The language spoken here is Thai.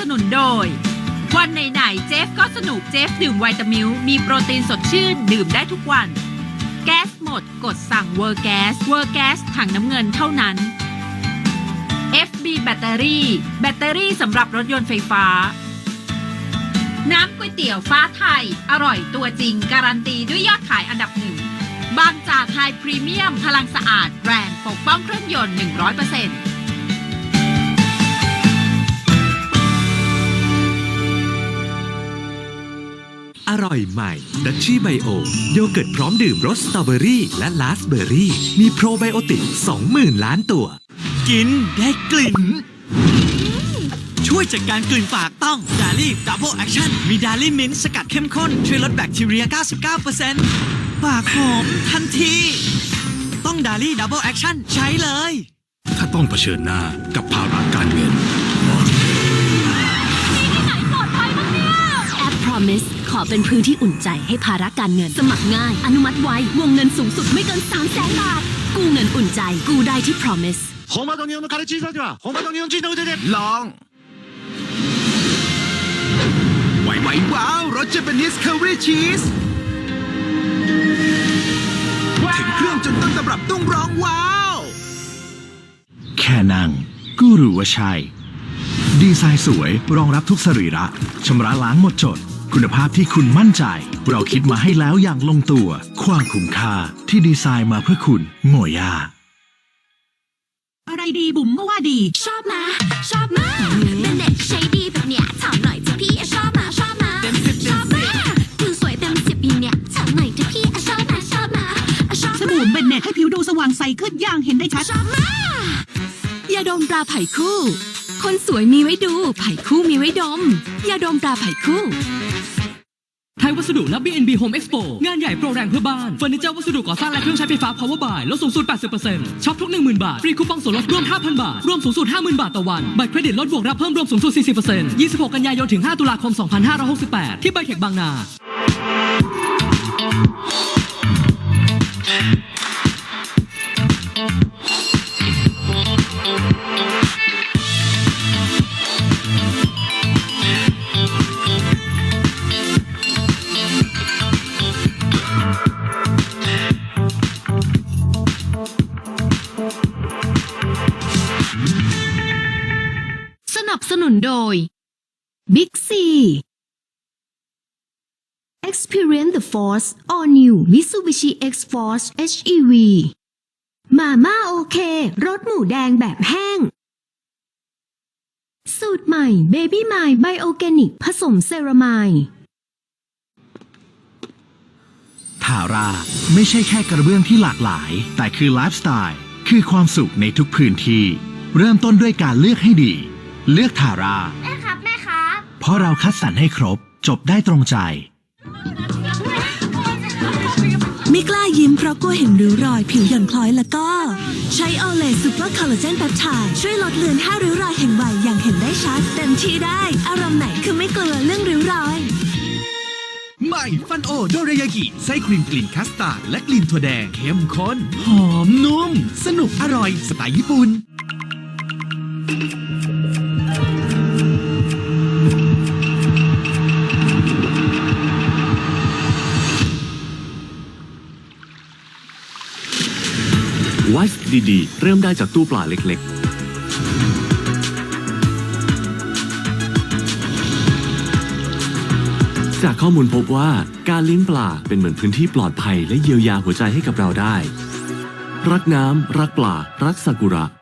สนุนโดย วันไหนๆเจฟก็สนุกเจฟดื่มไวตามิลมีโปรตีนสดชื่น ดื่มได้ทุกวัน แก๊สหมดกดสั่งเวอร์แก๊สเวอร์แก๊สถังน้ำเงินเท่านั้น FB แบตเตอรี่ แบตเตอรี่สำหรับรถยนต์ไฟฟ้า น้ำก๋วยเตี๋ยวฟ้าไทย อร่อยตัวจริง การันตีด้วยยอดขายอันดับหนึ่งบางจากไฮพรีเมียมพลังสะอาดแรงปกป้องเครื่องยนต์ 100% อร่อยใหม่ดัชชี่ไบโอโยเกิร์ตพร้อมดื่มรสสตรอเบอรี่และลาสเบอรี่ มีโปรไบโอติก 20,000 ล้านตัว กินได้กลิ่น ช่วยจัดการกลิ่นปากต้องดาลี่ดับเบิลแอคชั่นมีดาลี่มิ้นสกัดเข้มข้น ช่วยลดแบคทีเรีย 99%ปากหอมทันที ต้องดาลี่ดับเบิลแอคชั่นใช้เลย ถ้าต้องเผชิญหน้ากับภาระการเงิน เมส ขอเป็นพื้นที่อุ่นใจให้ภาระการเงิน สมัครง่าย อนุมัติไววงเงินสูงสุดไม่เกิน3 0 0แสนบาท กู้เงินอุ่นใจ กู้ได้ที่ Promise โฮมาตรงนี้นคาริจิซาจิวะโฮมาตรนี้นจีนเอาใจเด็ดลองไวไหวว้าวรสเจแปนิสเคอรี่ชีสถึงเครื่องจนต้นตำรับต้องร้องว้าว แค่นั่งก็รู้ว่าใช่ ดีไซน์สวยรองรับทุกสรีระชำระล้างหมดจด คุณภาพที่คุณมั่นใจ เราคิดมาให้แล้วอย่างลงตัว ความคุ้มค่าที่ดีไซน์มาเพื่อคุณโมย่าอะไรดีบุ๋มก็ว่าดี ชอบมา ชอบมาเป็นเด็กใช้ดีแบบเนี้ยถามหน่อยที่พี่ชอบมาชอบมาเต็มสิบชอบมาผิวสวยเต็มสิบอย่างเนี้ยถามหน่อยที่พี่ชอบมาชอบมาชอบสบู่เบนเน็ตให้ผิวดูสว่างใสขึ้นอย่างเห็นได้ชัดชอบมายาดมปลาไผ่คู่ คนสวยมีไว้ดู ไผ่คู่มีไว้ดมยาดมปลาไผ่คู่ไท ยวัสดุและ B&B Home Expo งานใหญ่โปรแรงเพื่อบ้านเฟอร์นิเจอร์วัสดุก่อสร้างและเครื่องใช้ไฟฟ้า Power Buy ลดสูงสุด 80%ช็อปทุก 10,000 บาท ฟรีคูปองส่วนลดร่วม 5,000 บาท รวมสูงสุด 50,000 บาทต่อวัน บัตรเครดิตลดบวกรับเพิ่มรวมสูงสุด 40% 26 กันยายนถึง 5 ตุลาคม 2568 ที่ไบเทคบางนา บสนุนโดย Big C Experience the Force All New Mitsubishi X-Force HEV มาม่าโอเครสหมูแดงแบบแห้ง สูตรใหม่ Baby m y Bioorganic ผสมเซรามายทาราไม่ใช่แค่กระเบื้องที่หลากหลาย แต่คือไลฟ์สไตล์ คือความสุขในทุกพื้นที่ เริ่มต้นด้วยการเลือกให้ดี เลือกทารา แม่ครับ แม่ครับเพราะเราคัดสรรให้ครบ จบได้ตรงใจ ไม่กล้ายิ้มเพราะกลัวเห็นริ้วรอยผิวหย่อนคล้อยแล้วก็ ใช้ออเลซูเปอร์คอลลาเจนแปปไทด์ช่วยลดเลือนห้าริ้วรอยแห่งวัยอย่างเห็นได้ชัดเต็มที่ได้ อารมณ์ไหนคือไม่กลัวเรื่องริ้วรอย ใหม่ฟันโอโดรายากิไส้ครีมกลิ่นคัสตาร์ดและกลิ่นถั่วแดงเข้มข้นหอมนุ่ม สนุกอร่อยสไตล์ญี่ปุ่น ไวฟ์ดีๆ เริ่มได้จากตู้ปลาเล็กๆจากข้อมูลพบว่าการเลี้ยงปลาเป็นเหมือนพื้นที่ปลอดภัยและเยียวยาหัวใจให้กับเราได้ รักน้ำ รักปลา รักซากุระ